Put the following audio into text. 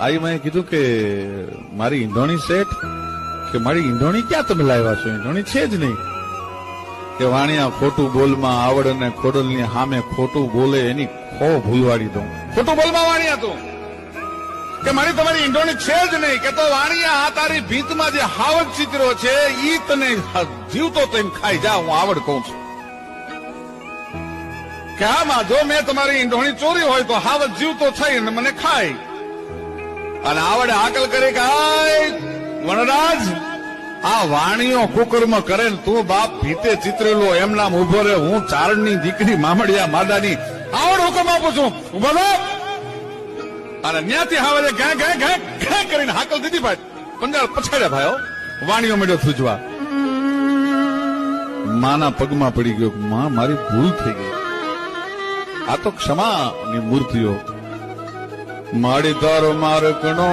આઈ મેં કીધું કે મારી ઈંધોણી શેઠ, કે મારી ઈંધોણી ક્યાં તમે લાવ્યા છો? ઈંધોણી છે જ નહીં. કે વાણિયા ખોટું બોલમાં આવડ અને ખોડલની સામે ખોટું બોલે એની ખો ભૂલવાડી દઉં. ખોટું બોલમાં વાણિયા તું? કે મારી તમારી ઈંડોણી છે જ નહીં. કે તો વાણિયા, આ તારી ભીતમાં જે હાવજ ચિત્રો છે, ઈ તને જીવતો તેમ ખાઈ જા, હું આવડ કહું છું. કે આમાં જો મેં તમારી ઈંડોણી ચોરી હોય તો હાવક જીવતો થઈ અને મને ખાય. અને આવડે આકલ કરે કે વનરાજ, આ વાણીઓ કુકર્મ કરે ને તું બાપ ભીતે ચિતરેલો, એમ નામ ઊભો રે, હું ચારણની દીકરી મામડિયા માદાની આવડ હુકમ આપું છું. બોલો અને ન્યાથી હાવે ઘે ઘે ઘે ઘે કરીને હાકલ દીધી ભાઈ. પંજાળ પછાડ્યા ભાઈઓ વાણીઓ મેળ્યો સૂજવા માના પગમાં પડી ગયો માં, મારી ભૂલ થઈ ગઈ. આ તો ક્ષમાની મૂર્તિઓ માડી તારો મારકણો